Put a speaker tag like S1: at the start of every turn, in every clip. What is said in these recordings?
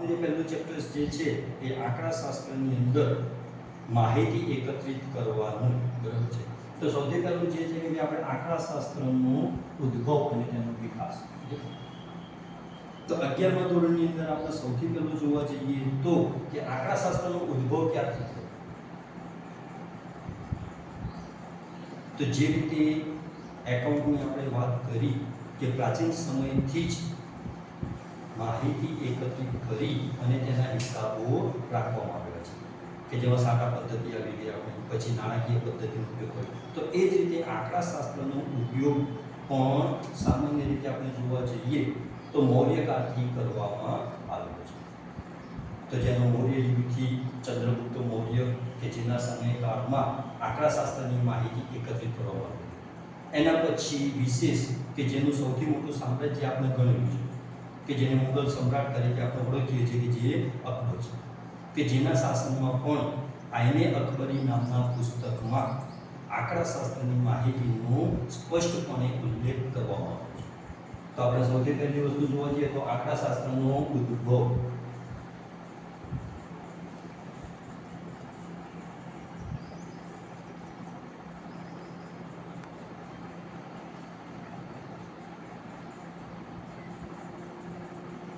S1: જે પહેલું ચેપ્ટર જે છે, એ આંકડાશાસ્ત્રની અંદર માહિતી એકત્રિત કરવાનું બરાબર છે. તો સૌથી પહેલું જે છે કે આપણે આંકડાશાસ્ત્રનો ઉદ્ભવ અને તેનો વિકાસ તો અગિયારમા ધોરણની અંદર આપણે સૌથી પહેલું જોવા જઈએ તો કે આંકડાશાસ્ત્રનો ઉદ્ભવ ક્યારથી થયો? તો જે રીતે એકાઉન્ટની આપણે વાત કરી કે પ્રાચીન સમયથી જ માહિતી એકત્રિત કરી અને તેના હિસાબો રાખવામાં આવેલા છે. કે જેમાં સાટા પદ્ધતિ આવી ગઈ આપણે, પછી નાણાકીય પદ્ધતિનો ઉપયોગ કર્યો. તો એ જ રીતે આંકડાશાસ્ત્રનો ઉપયોગ પણ સામાન્ય રીતે આપણે જોવા જઈએ તો મૌર્યકાળથી કરવામાં આવેલો છે. તો જેનો મૌર્ય યુગથી ચંદ્રગુપ્ત મૌર્ય કે જેના સમયકાળમાં આંકડાશાસ્ત્રની માહિતી એકત્રિત કરવામાં આવી. એના પછી વિશેષ કે જેનું સૌથી મોટું સામ્રાજ્ય આપણે ગણ્યું છે. કે જેને મુગલ સમ્રાટ તરીકે આપણે ઓળખીએ છીએ કે જે અકબર છે. કે જેના શાસનમાં પણ આઈને અકબરી નામના પુસ્તકમાં આંકડાશાસ્ત્રની માહિતીનો સ્પષ્ટપણે ઉલ્લેખ કરવામાં આવ્યો છે. તો આપણે સૌથી પહેલી વસ્તુ જોવા જઈએ તો આંકડાશાસ્ત્રનો ઉદ્ભવ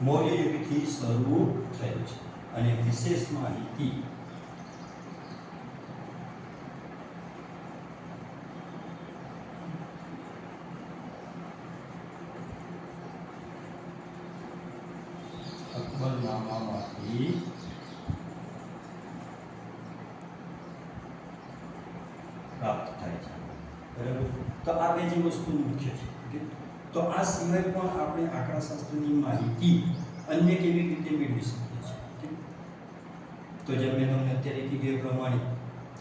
S1: મૌર્ય યુગથી શરૂ થયું છે અને વિશેષ માહિતી અકબરનામામાંથી પ્રાપ્ત થાય છે. બરાબર? તો આ બે જે વસ્તુ મુખ્ય છે? તો આ સિવાય પણ આપણે આંકડાશાસ્ત્રની માહિતી અન્ય કેવી રીતે મેળવી શકીએ છીએ? તો જેમ મેં તમને અત્યારે કીધું પ્રમાણે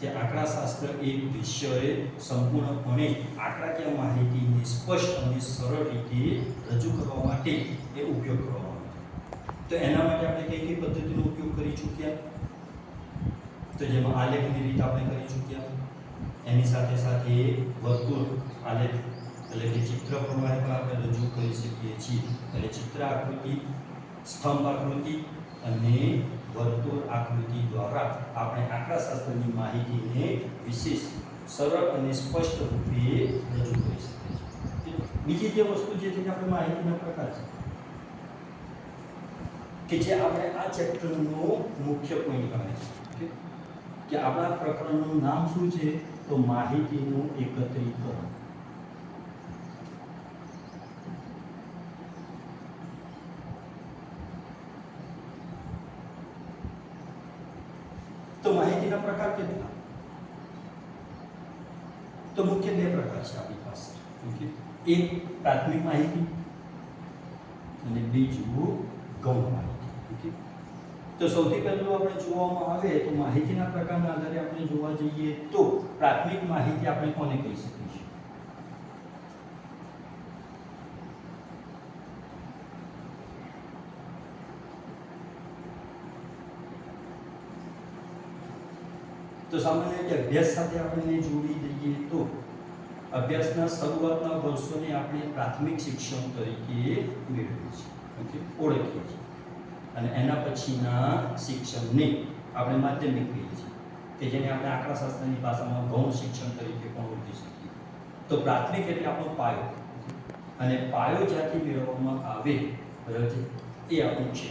S1: કે આંકડાશાસ્ત્ર એક વિષયે સંપૂર્ણપણે આંકડાકીય માહિતીને સ્પષ્ટ અને સરળ રીતે રજૂ કરવા માટે એ ઉપયોગ કરવામાં આવે. તો એના માટે આપણે કઈ કઈ પદ્ધતિનો ઉપયોગ કરી ચૂક્યા? તો જેમાં આલેખની રીત આપણે કરી ચૂક્યા. એની સાથે સાથે વર્તુળ આલેખ એટલે કે ચિત્ર પ્રમાણે પણ આપણે રજૂ કરી શકીએ છીએ. એટલે ચિત્ર આકૃતિ સ્તંભ આકૃતિ અને વર્તુળ આકૃતિ દ્વારા આપણે આંકડાશાસ્ત્રની માહિતીને વિશેષ, સરળ અને સ્પષ્ટ રૂપે રજૂ કરી શકીએ છીએ. બીજી જે વસ્તુ જે છે કે આપણે માહિતીના પ્રકાર છે, કે જે આપણે આ ચેપ્ટરનો મુખ્ય પોઈન્ટ ગણાય છે. કે આપણા પ્રકરણનું નામ શું છે? તો માહિતીનું એકત્રીકરણ. તો માહિતીના પ્રકાર કેટલા તો મુખ્ય બે પ્રકાર છે આપણી પાસે. ઓકે. એક, પ્રાથમિક માહિતી અને બીજું, ગૌણ માહિતી. ઓકે. તો સૌથી પહેલું આપણે જોવામાં આવે તો માહિતીના પ્રકારના આધારે આપણે જોવા જઈએ તો પ્રાથમિક માહિતી આપણે કોને કહી શકીશું તો સામાન્ય રીતે અભ્યાસ સાથે આપણે જોડી દઈએ તો અભ્યાસના શરૂઆતના વર્ષોને આપણે પ્રાથમિક શિક્ષણ તરીકે મેળવીએ છીએ, ઓકે? ઓળખીએ છીએ. અને એના પછીના શિક્ષણને આપણે માધ્યમિક કહીએ છીએ, કે જેને આપણે આંકડાશાસ્ત્રની ભાષામાં ગૌણ શિક્ષણ તરીકે પણ ઓળખી શકીએ. તો પ્રાથમિક એટલે આપણો પાયો અને પાયો જ્યાંથી મેળવવામાં આવે, બરાબર એ આપણું છે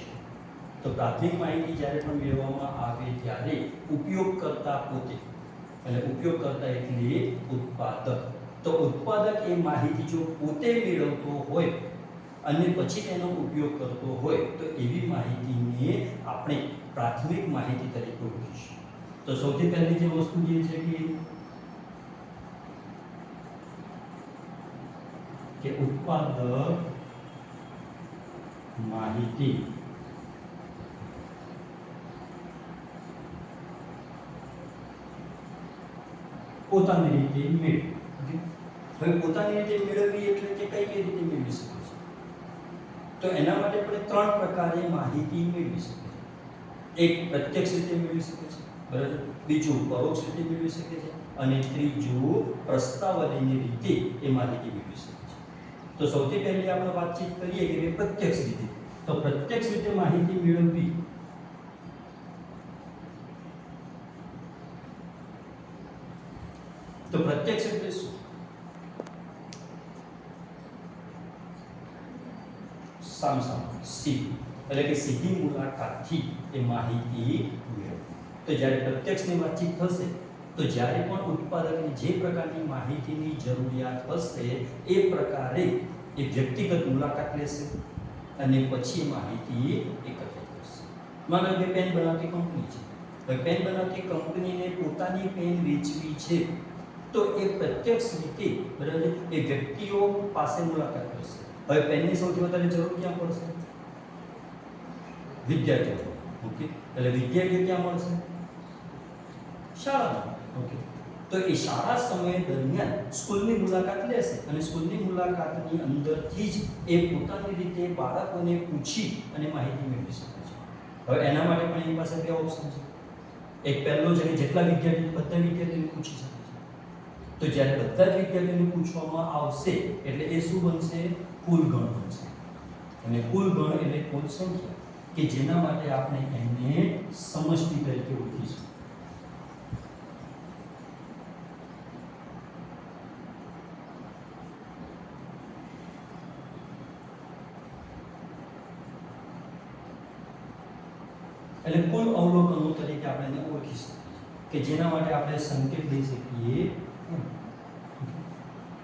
S1: તો પ્રાથમિક માહિતી જ્યારે પણ મેળવવામાં આવે ત્યારે ઉપયોગકર્તા પોતે, એટલે ઉપયોગકર્તા એટલે ઉત્પાદક. તો ઉત્પાદક એ માહિતી જો પોતે મેળવતો હોય અને પછી તેનો ઉપયોગ કરતો હોય, તો એવી માહિતીને આપણે પ્રાથમિક માહિતી તરીકે ઓળખીશું. તો સૌથી પહેલી જે વસ્તુ જે છે કે ઉત્પાદક માહિતી. પોતાની રીતે મેળવી. હવે પોતાની રીતે મેળવવી એટલે કે કઈ કઈ રીતે મેળવી શકે છે? તો એના માટે આપણે ત્રણ પ્રકારે માહિતી મેળવી શકે છે એક પ્રત્યક્ષ રીતે મેળવી શકે છે બરાબર? બીજું પરોક્ષ રીતે મેળવી શકે છે અને ત્રીજું પ્રસ્તાવલીની રીતે એ માહિતી મેળવી શકે છે તો સૌથી પહેલી આપણે વાતચીત કરીએ કે પ્રત્યક્ષ રીતે. તો પ્રત્યક્ષ રીતે માહિતી મેળવવી તો પ્રત્યક્ષ એટલે શું? સામસામે સી એટલે કે સીધી મુલાકાતથી એ માહિતી મેળવો. તો જ્યારે પ્રત્યક્ષની વાતચીત થશે, તો જ્યારે પણ ઉત્પાદકની જે પ્રકારની માહિતીની જરૂરિયાત હશે, એ પ્રકારે એ વ્યક્તિગત મુલાકાત લેશે અને પછી માહિતી એકત્રિત કરશે. માનો કે પેન બનાવતી કંપની છે. પેન બનાવતી કંપનીને પોતાની પેન વેચવી છે. તો એ પ્રત્યક્ષ રીતે બરાબર એ વ્યક્તિઓ પાસે મુલાકાત કરશે. હવે પેનની સૌથી વધારે જરૂર ક્યાં પડશે? વિદ્યાર્થીઓ. ઓકે? એટલે વિદ્યાર્થીઓ ક્યાં મળશે? શાળામાં. ઓકે? તો એ શાળા સમય દરમિયાન સ્કૂલની મુલાકાત લેશે અને સ્કૂલની મુલાકાતની અંદરથી જ એ પોતાની રીતે બાળકોને પૂછી અને માહિતી મેળવી શકે છે. હવે એના માટે પણ એની પાસે બે ઓપ્શન છે. એક પહેલો છે કે જેટલા વિદ્યાર્થીઓ બધા વિદ્યાર્થીઓને પૂછી શકે છે. તો જ્યારે બધા જ વિદ્યાર્થીઓને પૂછવામાં આવશે, એટલે એ શું બનશે કુલ ગણ બનશે અને કુલ ગણ એટલે કુલ સંખ્યા, કે જેના માટે આપણે એને સમષ્ટિ તરીકે ઓળખીશું એટલે કુલ અવલોકનો તરીકે આપણે એને ઓળખી શકીએ કે જેના માટે આપણે સંકેત દઈ શકીએ.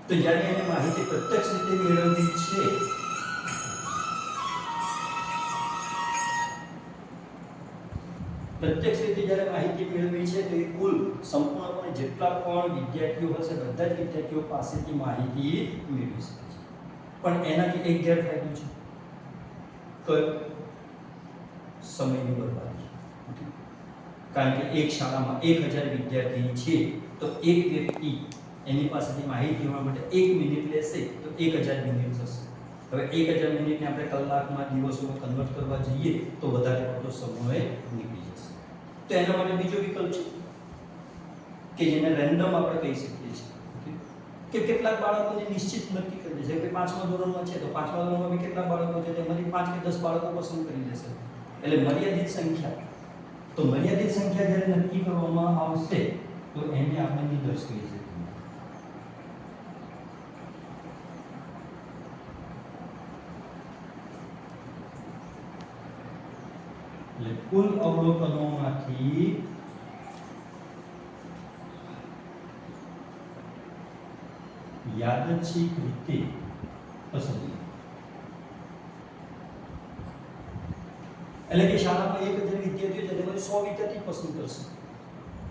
S1: તો જ્યારે એને માહિતી પ્રત્યક્ષ રીતે મેળવવી છે. પ્રત્યક્ષ રીતે જ્યારે માહિતી મેળવી છે, તો એ કુલ સંપૂર્ણપણે જેટલા પણ વિદ્યાર્થીઓ હશે, બધા જ વિદ્યાર્થીઓ પાસેથી માહિતી મેળવી શકે છે. પણ એનાથી એક ગેરફાયદો છે. સમયની બરબાદી? કારણ કે એક શાળામાં એક હજાર વિદ્યાર્થી છે, તો એક વ્યક્તિ એની પાસેથી માહિતી લેવા માટે એક મિનિટ લેશે, તો એક હજાર મિનિટ થશે. હવે એક હજાર મિનિટને આપણે કલાકમાં, દિવસોમાં કન્વર્ટ કરવા જઈએ, તો વધારે પડતો સમય નીકળી જશે. તો એના માટે બીજો વિકલ્પ છે, કે જેને રેન્ડમ આપણે કહી શકીએ છીએ. કે કેટલાક બાળકોને નિશ્ચિત નક્કી કરી દેશે કે પાંચમા ધોરણમાં છે, તો પાંચમા ધોરણમાં કેટલા બાળકો છે તેમાંથી પાંચ કે દસ બાળકો પસંદ કરી લેશે. એટલે મર્યાદિત સંખ્યા તો મર્યાદિત સંખ્યા જ્યારે નક્કી કરવામાં આવશે, તો એને આપણે નિર્દેશ કરી શકીએ. એટલે કુલ અવલોકનોમાંથી યાદચ્છિક રીતે પસંદગી એટલે કે શાળામાં એક હજાર વિદ્યાર્થીઓ છે તેમાંથી સો વિદ્યાર્થી પસંદ કરશે.